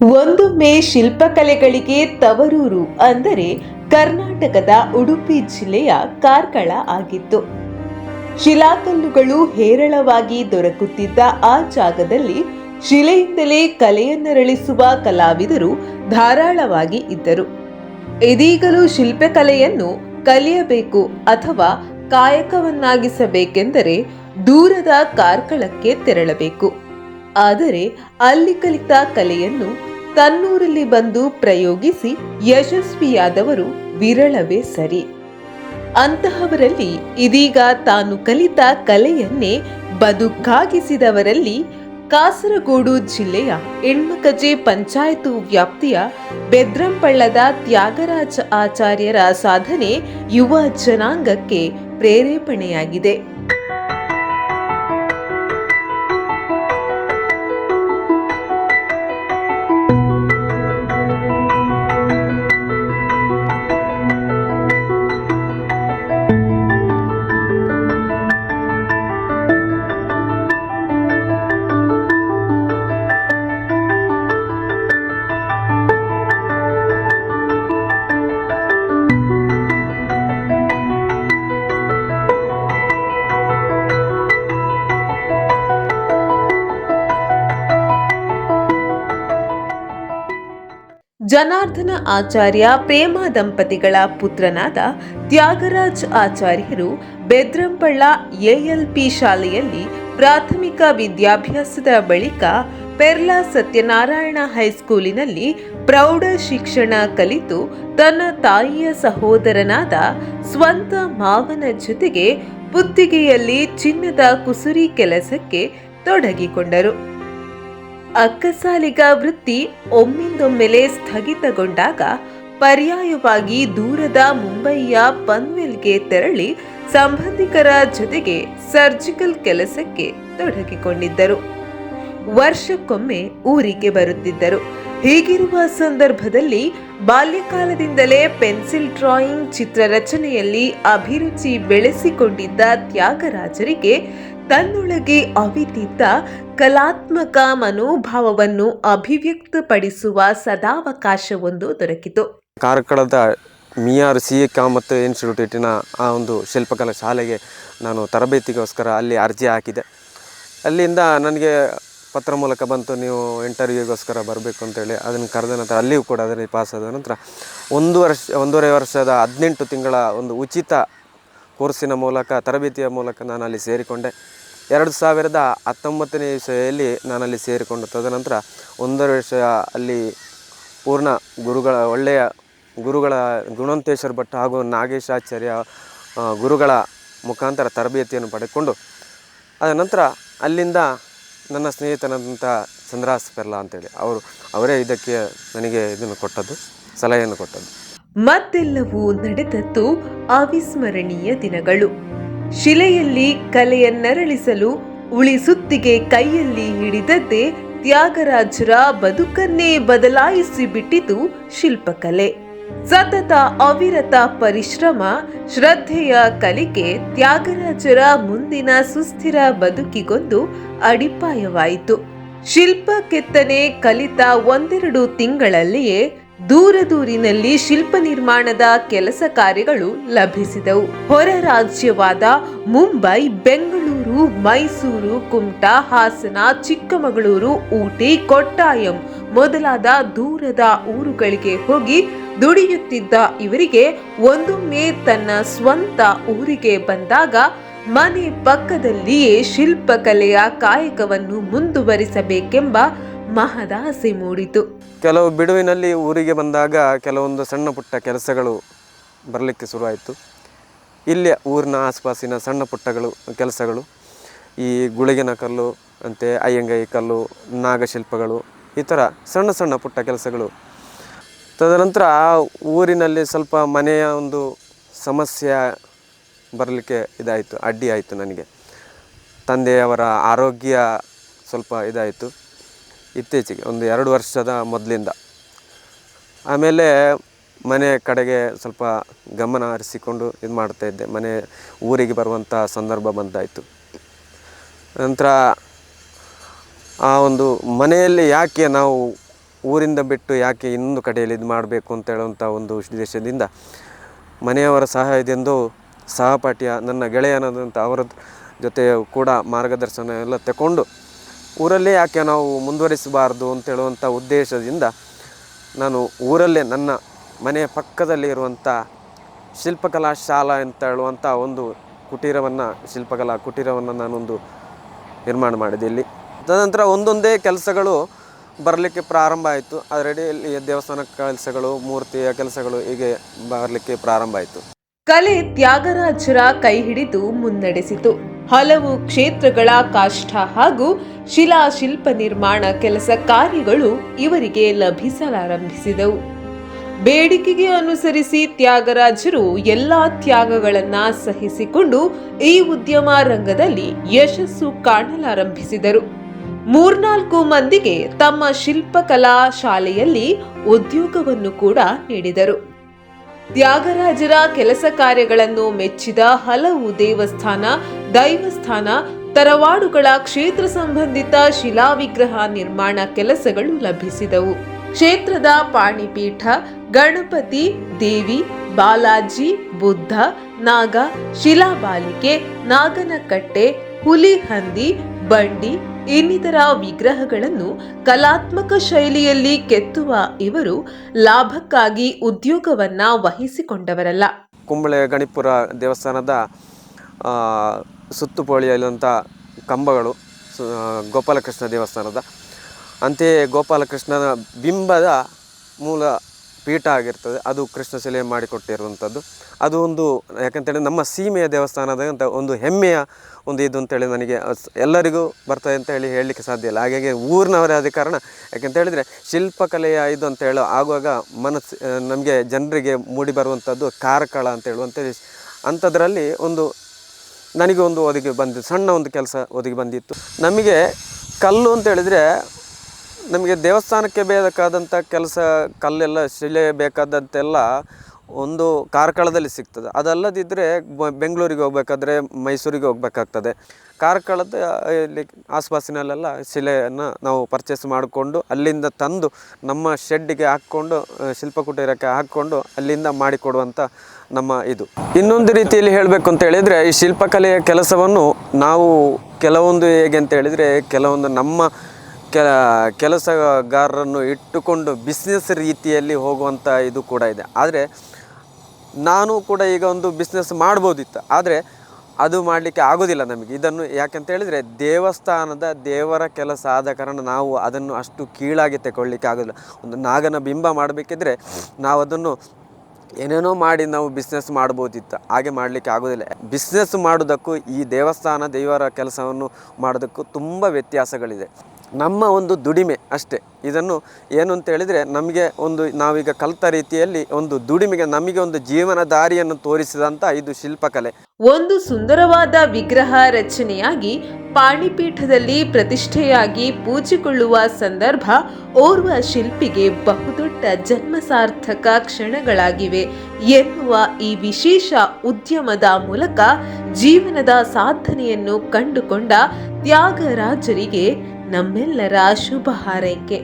ಒಂದೊಮ್ಮೆ ಶಿಲ್ಪಕಲೆಗಳಿಗೆ ತವರೂರು ಅಂದರೆ ಕರ್ನಾಟಕದ ಉಡುಪಿ ಜಿಲ್ಲೆಯ ಕಾರ್ಕಳ ಆಗಿತ್ತು. ಶಿಲಾಕಲ್ಲುಗಳು ಹೇರಳವಾಗಿ ದೊರಕುತ್ತಿದ್ದ ಆ ಜಾಗದಲ್ಲಿ ಶಿಲೆಯಿಂದಲೇ ಕಲೆಯನ್ನರಳಿಸುವ ಕಲಾವಿದರು ಧಾರಾಳವಾಗಿ ಇದ್ದರು. ಇದೀಗಲೂ ಶಿಲ್ಪಕಲೆಯನ್ನು ಕಲಿಯಬೇಕು ಅಥವಾ ಕಾಯಕವನ್ನಾಗಿಸಬೇಕೆಂದರೆ ದೂರದ ಕಾರ್ಕಳಕ್ಕೆ ತೆರಳಬೇಕು. ಆದರೆ ಅಲ್ಲಿ ಕಲಿತ ಕಲೆಯನ್ನು ತನ್ನೂರಲ್ಲಿ ಬಂದು ಪ್ರಯೋಗಿಸಿ ಯಶಸ್ವಿಯಾದವರು ವಿರಳವೇ ಸರಿ. ಅಂತಹವರಲ್ಲಿ ಇದೀಗ ತಾನು ಕಲಿತ ಕಲೆಯನ್ನೇ ಬದುಕಾಗಿಸಿದವರಲ್ಲಿ ಕಾಸರಗೋಡು ಜಿಲ್ಲೆಯ ಎಣ್ಮಕಜೆ ಪಂಚಾಯತು ವ್ಯಾಪ್ತಿಯ ಬೆದ್ರಂಪಳ್ಳದ ತ್ಯಾಗರಾಜ ಆಚಾರ್ಯರ ಸಾಧನೆ ಯುವ ಜನಾಂಗಕ್ಕೆ ಪ್ರೇರೇಪಣೆಯಾಗಿದೆ. ಜನಾರ್ದನ ಆಚಾರ್ಯ ಪ್ರೇಮ ದಂಪತಿಗಳ ಪುತ್ರನಾದ ತ್ಯಾಗರಾಜ್ ಆಚಾರ್ಯರು ಬೆದ್ರಂಪಳ್ಳ ಎಎಲ್ಪಿ ಶಾಲೆಯಲ್ಲಿ ಪ್ರಾಥಮಿಕ ವಿದ್ಯಾಭ್ಯಾಸದ ಬಳಿಕ ಪೆರ್ಲಾ ಸತ್ಯನಾರಾಯಣ ಹೈಸ್ಕೂಲಿನಲ್ಲಿ ಪ್ರೌಢ ಶಿಕ್ಷಣ ಕಲಿತು ತನ್ನ ತಾಯಿಯ ಸಹೋದರನಾದ ಸ್ವಂತ ಮಾವನ ಜೊತೆಗೆ ಪುತ್ತಿಗೆಯಲ್ಲಿ ಚಿನ್ನದ ಕುಸುರಿ ಕೆಲಸಕ್ಕೆ ತೊಡಗಿಕೊಂಡರು. ಅಕ್ಕಸಾಲಿಗ ವೃತ್ತಿ ಒಮ್ಮಿಂದೊಮ್ಮೆಲೆ ಸ್ಥಗಿತಗೊಂಡಾಗ ಪರ್ಯಾಯವಾಗಿ ದೂರದ ಮುಂಬಯಿಯ ಪನ್ವೆಲ್ಗೆ ತೆರಳಿ ಸಂಬಂಧಿಕರ ಜೊತೆಗೆ ಸರ್ಜಿಕಲ್ ಕೆಲಸಕ್ಕೆ ತೊಡಗಿಕೊಂಡಿದ್ದರು. ವರ್ಷಕ್ಕೊಮ್ಮೆ ಊರಿಗೆ ಬರುತ್ತಿದ್ದರು. ಹೀಗಿರುವ ಸಂದರ್ಭದಲ್ಲಿ ಬಾಲ್ಯಕಾಲದಿಂದಲೇ ಪೆನ್ಸಿಲ್ ಡ್ರಾಯಿಂಗ್ ಚಿತ್ರರಚನೆಯಲ್ಲಿ ಅಭಿರುಚಿ ಬೆಳೆಸಿಕೊಂಡಿದ್ದ ತ್ಯಾಗರಾಜರಿಗೆ ತನ್ನೊಳಗೆ ಅವಿತಿದ್ದ ಕಲಾತ್ಮಕ ಮನೋಭಾವವನ್ನು ಅಭಿವ್ಯಕ್ತಪಡಿಸುವ ಸದಾವಕಾಶವೊಂದು ದೊರಕಿತು. ಕಾರ್ಕಳದ ಮಿಯಾರ್ ಸಿ ಎ ಕಾಮತ್ ಇನ್ಸ್ಟಿಟ್ಯೂಟಿನ ಆ ಒಂದು ಶಿಲ್ಪಕಲಾ ಶಾಲೆಗೆ ನಾನು ತರಬೇತಿಗೋಸ್ಕರ ಅಲ್ಲಿ ಅರ್ಜಿ ಹಾಕಿದೆ. ಅಲ್ಲಿಂದ ನನಗೆ ಪತ್ರ ಮೂಲಕ ಬಂತು, ನೀವು ಇಂಟರ್ವ್ಯೂಗೋಸ್ಕರ ಬರಬೇಕು ಅಂತೇಳಿ ಅದನ್ನು ಕರೆದ ನಂತರ ಅಲ್ಲಿಯೂ ಕೂಡ ಅದರಲ್ಲಿ ಪಾಸ್ ಆದ ನಂತರ ಒಂದು ವರ್ಷ, ಒಂದೂವರೆ ವರ್ಷದ ಹದಿನೆಂಟು ತಿಂಗಳ ಒಂದು ಉಚಿತ ಕೋರ್ಸಿನ ಮೂಲಕ, ತರಬೇತಿಯ ಮೂಲಕ ನಾನು ಅಲ್ಲಿ ಸೇರಿಕೊಂಡೆ. ಎರಡು ಸಾವಿರದ ಹತ್ತೊಂಬತ್ತನೇ ಇಸವಿಯಲ್ಲಿ ನಾನಲ್ಲಿ ಸೇರಿಕೊಂಡು ತದನಂತರ ಒಂದರ ವರ್ಷ ಅಲ್ಲಿ ಪೂರ್ಣ ಗುರುಗಳ, ಒಳ್ಳೆಯ ಗುರುಗಳ ಗುಣಂತೇಶ್ವರ ಭಟ್ ಹಾಗೂ ನಾಗೇಶಾಚಾರ್ಯ ಗುರುಗಳ ಮುಖಾಂತರ ತರಬೇತಿಯನ್ನು ಪಡೆದುಕೊಂಡು ಅದ ನಂತರ ಅಲ್ಲಿಂದ ನನ್ನ ಸ್ನೇಹಿತನಾದಂಥ ಚಂದ್ರಾಸ್ ಪೆರ್ಲಾ ಅಂತೇಳಿ, ಅವರು, ಅವರೇ ಇದಕ್ಕೆ ನನಗೆ ಇದನ್ನು ಕೊಟ್ಟದ್ದು, ಸಲಹೆಯನ್ನು ಕೊಟ್ಟದ್ದು. ಮತ್ತೆಲ್ಲವೂ ನಡೆದದ್ದು ಅವಿಸ್ಮರಣೀಯ ದಿನಗಳು. ಶಿಲೆಯಲ್ಲಿ ಕಲೆಯನ್ನರಳಿಸಲು ಉಳಿಸುತ್ತಿಗೆ ಕೈಯಲ್ಲಿ ಹಿಡಿದದ್ದೇ ತ್ಯಾಗರಾಜರ ಬದುಕನ್ನೇ ಬದಲಾಯಿಸಿ ಬಿಟ್ಟಿತು ಶಿಲ್ಪಕಲೆ. ಸತತ ಅವಿರತ ಪರಿಶ್ರಮ, ಶ್ರದ್ಧೆಯ ಕಲಿಕೆ ತ್ಯಾಗರಾಜರ ಮುಂದಿನ ಸುಸ್ಥಿರ ಬದುಕಿಗೊಂದು ಅಡಿಪಾಯವಾಯಿತು. ಶಿಲ್ಪ ಕೆತ್ತನೆ ಕಲಿತ ಒಂದೆರಡು ತಿಂಗಳಲ್ಲಿಯೇ ದೂರ ದೂರಿನಲ್ಲಿ ಶಿಲ್ಪ ನಿರ್ಮಾಣದ ಕೆಲಸ ಕಾರ್ಯಗಳು ಲಭಿಸಿದವು. ಹೊರ ರಾಜ್ಯವಾದ ಮುಂಬೈ, ಬೆಂಗಳೂರು, ಮೈಸೂರು, ಕುಮಟಾ, ಹಾಸನ, ಚಿಕ್ಕಮಗಳೂರು, ಊಟಿ, ಕೊಟ್ಟಾಯಂ ಮೊದಲಾದ ದೂರದ ಊರುಗಳಿಗೆ ಹೋಗಿ ದುಡಿಯುತ್ತಿದ್ದ ಇವರಿಗೆ ಒಂದೊಮ್ಮೆ ತನ್ನ ಸ್ವಂತ ಊರಿಗೆ ಬಂದಾಗ ಮನೆ ಪಕ್ಕದಲ್ಲಿಯೇ ಶಿಲ್ಪಕಲೆಯ ಕಾಯಕವನ್ನು ಮುಂದುವರಿಸಬೇಕೆಂಬ ಮಹದಾಸೆ ಮೂಡಿತು. ಕೆಲವು ಬಿಡುವಿನಲ್ಲಿ ಊರಿಗೆ ಬಂದಾಗ ಕೆಲವೊಂದು ಸಣ್ಣ ಪುಟ್ಟ ಕೆಲಸಗಳು ಬರಲಿಕ್ಕೆ ಶುರುವಾಯಿತು. ಇಲ್ಲಿ ಊರಿನ ಆಸುಪಾಸಿನ ಸಣ್ಣ ಪುಟ್ಟಗಳು, ಕೆಲಸಗಳು, ಈ ಗುಳಿಗಿನ ಕಲ್ಲು, ಅಂತೆ ಅಯ್ಯಂಗೈ ಕಲ್ಲು, ನಾಗಶಿಲ್ಪಗಳು, ಈ ಥರ ಸಣ್ಣ ಸಣ್ಣ ಪುಟ್ಟ ಕೆಲಸಗಳು. ತದನಂತರ ಊರಿನಲ್ಲಿ ಸ್ವಲ್ಪ ಮನೆಯ ಒಂದು ಸಮಸ್ಯೆ ಬರಲಿಕ್ಕೆ ಇದಾಯಿತು, ಅಡ್ಡಿ ಆಯಿತು ನನಗೆ. ತಂದೆಯವರ ಆರೋಗ್ಯ ಸ್ವಲ್ಪ ಇದಾಯಿತು. ಇತ್ತೀಚೆಗೆ, ಒಂದು ಎರಡು ವರ್ಷದ ಮೊದಲಿಂದ. ಆಮೇಲೆ ಮನೆ ಕಡೆಗೆ ಸ್ವಲ್ಪ ಗಮನ ಹರಿಸಿಕೊಂಡು ಇದು ಮಾಡ್ತಾ ಇದ್ದೆ. ಮನೆ ಊರಿಗೆ ಬರುವಂಥ ಸಂದರ್ಭ ಬಂದಾಯಿತು. ನಂತರ ಆ ಒಂದು ಮನೆಯಲ್ಲಿ ಯಾಕೆ ನಾವು ಊರಿಂದ ಬಿಟ್ಟು ಯಾಕೆ ಇನ್ನೊಂದು ಕಡೆಯಲ್ಲಿ ಇದು ಮಾಡಬೇಕು ಅಂತ ಹೇಳುವಂಥ ಒಂದು ಉದ್ದೇಶದಿಂದ ಮನೆಯವರ ಸಹಾಯದಿಂದ ಸಹಪಾಠಿಯ, ನನ್ನ ಗೆಳೆಯನಾದಂಥ ಅವರ ಜೊತೆ ಕೂಡ ಮಾರ್ಗದರ್ಶನ ಎಲ್ಲ ತಗೊಂಡು ಊರಲ್ಲೇ ಯಾಕೆ ನಾವು ಮುಂದುವರಿಸಬಾರ್ದು ಅಂತ ಹೇಳುವಂಥ ಉದ್ದೇಶದಿಂದ ನಾನು ಊರಲ್ಲೇ ನನ್ನ ಮನೆಯ ಪಕ್ಕದಲ್ಲಿ ಇರುವಂಥ ಶಿಲ್ಪಕಲಾ ಶಾಲಾ ಅಂತ ಹೇಳುವಂಥ ಒಂದು ಕುಟೀರವನ್ನು, ಶಿಲ್ಪಕಲಾ ಕುಟೀರವನ್ನು ನಾನೊಂದು ನಿರ್ಮಾಣ ಮಾಡಿದೆ ಇಲ್ಲಿ. ತದನಂತರ ಒಂದೊಂದೇ ಕೆಲಸಗಳು ಬರಲಿಕ್ಕೆ ಪ್ರಾರಂಭ ಆಯಿತು. ಅದರಡಿಯಲ್ಲಿ ದೇವಸ್ಥಾನ ಕೆಲಸಗಳು, ಮೂರ್ತಿಯ ಕೆಲಸಗಳು ಹೀಗೆ ಬರಲಿಕ್ಕೆ ಪ್ರಾರಂಭ ಆಯಿತು. ಕಲೆ ತ್ಯಾಗರಾಜರ ಕೈ ಹಿಡಿದು ಮುನ್ನಡೆಸಿತು. ಹಲವು ಕ್ಷೇತ್ರಗಳ ಕಾಷ್ಠ ಹಾಗೂ ಶಿಲಾಶಿಲ್ಪ ನಿರ್ಮಾಣ ಕೆಲಸ ಕಾರ್ಯಗಳು ಇವರಿಗೆ ಲಭಿಸಲಾರಂಭಿಸಿದವು. ಬೇಡಿಕೆಗೆ ಅನುಸರಿಸಿ ತ್ಯಾಗರಾಜರು ಎಲ್ಲಾ ತ್ಯಾಗಗಳನ್ನ ಸಹಿಸಿಕೊಂಡು ಈ ಉದ್ಯಮ ರಂಗದಲ್ಲಿ ಯಶಸ್ಸು ಕಾಣಲಾರಂಭಿಸಿದರು. ಮೂರ್ನಾಲ್ಕು ಮಂದಿಗೆ ತಮ್ಮ ಶಿಲ್ಪಕಲಾ ಶಾಲೆಯಲ್ಲಿ ಉದ್ಯೋಗವನ್ನು ಕೂಡ ನೀಡಿದರು. ತ್ಯಾಗರಾಜರ ಕೆಲಸ ಕಾರ್ಯಗಳನ್ನು ಮೆಚ್ಚಿದ ಹಲವು ದೇವಸ್ಥಾನ ದೈವಸ್ಥಾನ, ತರವಾಡುಗಳ ಕ್ಷೇತ್ರ ಸಂಬಂಧಿತ ಶಿಲಾವಿಗ್ರಹ ನಿರ್ಮಾಣ ಕೆಲಸಗಳು ಲಭಿಸಿದವು. ಕ್ಷೇತ್ರದ ಪಾಣಿಪೀಠ, ಗಣಪತಿ, ದೇವಿ, ಬಾಲಾಜಿ, ಬುದ್ಧ, ನಾಗ, ಶಿಲಾಬಾಲಿಕೆ, ನಾಗನಕಟ್ಟೆ ಹುಲಿ ಹಂದಿ ಬಂಡಿ ಇನ್ನಿತರ ವಿಗ್ರಹಗಳನ್ನು ಕಲಾತ್ಮಕ ಶೈಲಿಯಲ್ಲಿ ಕೆತ್ತುವ ಇವರು ಲಾಭಕ್ಕಾಗಿ ಉದ್ಯೋಗವನ್ನ ವಹಿಸಿಕೊಂಡವರಲ್ಲ. ಕುಂಬಳೆ ಗಣಿಪುರ ದೇವಸ್ಥಾನದ ಆ, ಸುತ್ತುಪೋಳಿಯಲ್ಲಂಥ ಕಂಬಗಳು ಗೋಪಾಲಕೃಷ್ಣ ದೇವಸ್ಥಾನದ. ಅಂತೆಯೇ ಗೋಪಾಲಕೃಷ್ಣನ ಬಿಂಬದ ಮೂಲ ಪೀಠ ಆಗಿರ್ತದೆ. ಅದು ಕೃಷ್ಣ ಶಿಲೆ ಮಾಡಿಕೊಟ್ಟಿರುವಂಥದ್ದು. ಅದು ಒಂದು ಯಾಕಂತೇಳಿ ನಮ್ಮ ಸೀಮೆಯ ದೇವಸ್ಥಾನದ ಅಂತ ಒಂದು ಹೆಮ್ಮೆಯ ಒಂದು ಇದು ಅಂತೇಳಿ ನನಗೆ ಎಲ್ಲರಿಗೂ ಬರ್ತದೆ ಅಂತ ಹೇಳಿ ಹೇಳಲಿಕ್ಕೆ ಸಾಧ್ಯ ಇಲ್ಲ. ಹಾಗಾಗಿ ಊರಿನವರೇ ಆದ ಕಾರಣ ಯಾಕಂತೇಳಿದರೆ ಶಿಲ್ಪಕಲೆಯ ಇದು ಅಂತ ಹೇಳೋ ಆಗುವಾಗ ಮನಸ್ಸು ನಮಗೆ ಜನರಿಗೆ ಮೂಡಿ ಬರುವಂಥದ್ದು ಕಾರಕಳ ಅಂತ ಹೇಳುವಂಥೇಳಿ. ಅಂಥದ್ರಲ್ಲಿ ಒಂದು ನನಗೆ ಒಂದು ಒದಗಿ ಬಂದಿತ್ತು, ಸಣ್ಣ ಒಂದು ಕೆಲಸ ಒದಗಿ ಬಂದಿತ್ತು. ನಮಗೆ ಕಲ್ಲು ಅಂತ ಹೇಳಿದರೆ ನಮಗೆ ದೇವಸ್ಥಾನಕ್ಕೆ ಬೇಕಾದಂಥ ಕೆಲಸ, ಕಲ್ಲೆಲ್ಲ ಶಿಲೆ ಬೇಕಾದಂತೆಲ್ಲ ಒಂದು ಕಾರ್ಕಳದಲ್ಲಿ ಸಿಗ್ತದೆ. ಅದಲ್ಲದಿದ್ದರೆ ಬೆಂಗಳೂರಿಗೆ ಹೋಗ್ಬೇಕಾದ್ರೆ ಮೈಸೂರಿಗೆ ಹೋಗ್ಬೇಕಾಗ್ತದೆ. ಕಾರ್ಕಳದ ಇಲ್ಲಿ ಆಸ್ಪಾಸಿನಲ್ಲೆಲ್ಲ ಶಿಲೆಯನ್ನು ನಾವು ಪರ್ಚೇಸ್ ಮಾಡಿಕೊಂಡು ಅಲ್ಲಿಂದ ತಂದು ನಮ್ಮ ಶೆಡ್ಡಿಗೆ ಹಾಕ್ಕೊಂಡು ಶಿಲ್ಪಕುಟೀರಕ್ಕೆ ಹಾಕ್ಕೊಂಡು ಅಲ್ಲಿಂದ ಮಾಡಿಕೊಡುವಂಥ ನಮ್ಮ ಇದು. ಇನ್ನೊಂದು ರೀತಿಯಲ್ಲಿ ಹೇಳಬೇಕು ಅಂತ ಹೇಳಿದರೆ, ಈ ಶಿಲ್ಪಕಲೆಯ ಕೆಲಸವನ್ನು ನಾವು ಕೆಲವೊಂದು ಹೇಗೆ ಅಂತ ಹೇಳಿದರೆ, ಕೆಲವೊಂದು ನಮ್ಮ ಕೆಲ ಕೆಲಸಗಾರರನ್ನು ಇಟ್ಟುಕೊಂಡು ಬಿಸ್ನೆಸ್ ರೀತಿಯಲ್ಲಿ ಹೋಗುವಂಥ ಇದು ಕೂಡ ಇದೆ. ಆದರೆ ನಾನು ಕೂಡ ಈಗ ಒಂದು ಬಿಸ್ನೆಸ್ ಮಾಡ್ಬೋದಿತ್ತು. ಆದರೆ ಅದು ಮಾಡಲಿಕ್ಕೆ ಆಗೋದಿಲ್ಲ ನಮಗೆ. ಇದನ್ನು ಯಾಕಂತ ಹೇಳಿದರೆ ದೇವಸ್ಥಾನದ ದೇವರ ಕೆಲಸ ಆದ ಕಾರಣ ನಾವು ಅದನ್ನು ಅಷ್ಟು ಕೀಳಾಗಿ ತಗೊಳ್ಳಿಕ್ಕೆ ಆಗೋದಿಲ್ಲ. ಒಂದು ನಾಗನ ಬಿಂಬ ಮಾಡಬೇಕಿದ್ರೆ ನಾವು ಅದನ್ನು ಏನೇನೋ ಮಾಡಿ ನಾವು ಬಿಸ್ನೆಸ್ ಮಾಡ್ಬೋದಿತ್ತು. ಹಾಗೆ ಮಾಡಲಿಕ್ಕೆ ಆಗೋದಿಲ್ಲ. ಬಿಸ್ನೆಸ್ ಮಾಡೋದಕ್ಕೂ ಈ ದೇವಸ್ಥಾನ ದೇವರ ಕೆಲಸವನ್ನು ಮಾಡೋದಕ್ಕೂ ತುಂಬ ವ್ಯತ್ಯಾಸಗಳಿದೆ. ನಮ್ಮ ಒಂದು ದುಡಿಮೆ ಅಷ್ಟೇ. ಇದನ್ನು ಏನು ಅಂತ ಹೇಳಿದರೆ ನಮಗೆ ಒಂದು ನಾವೀಗ ಕಲಿತ ರೀತಿಯಲ್ಲಿ ಒಂದು ದುಡಿಮೆಗೆ ನಮಗೆ ಒಂದು ಜೀವನ ದಾರಿಯನ್ನು ತೋರಿಸಿದಂಥ ಇದು ಶಿಲ್ಪಕಲೆ. ಒಂದು ಸುಂದರವಾದ ವಿಗ್ರಹ ರಚನೆಯಾಗಿ ಪಾಣಿಪೀಠದಲ್ಲಿ ಪ್ರತಿಷ್ಠೆಯಾಗಿ ಪೂಜಿಕೊಳ್ಳುವ ಸಂದರ್ಭ ಓರ್ವ ಶಿಲ್ಪಿಗೆ ಬಹುದೊಡ್ಡ ಜನ್ಮಸಾರ್ಥಕ ಕ್ಷಣಗಳಾಗಿವೆ. ಎನ್ನುವ ಈ ವಿಶೇಷ ಉದ್ಯಮದ ಮೂಲಕ ಜೀವನದ ಸಾಧನೆಯನ್ನು ಕಂಡುಕೊಂಡ ತ್ಯಾಗರಾಜರಿಗೆ ನಮ್ಮೆಲ್ಲರ ಶುಭ ಹಾರೈಕೆ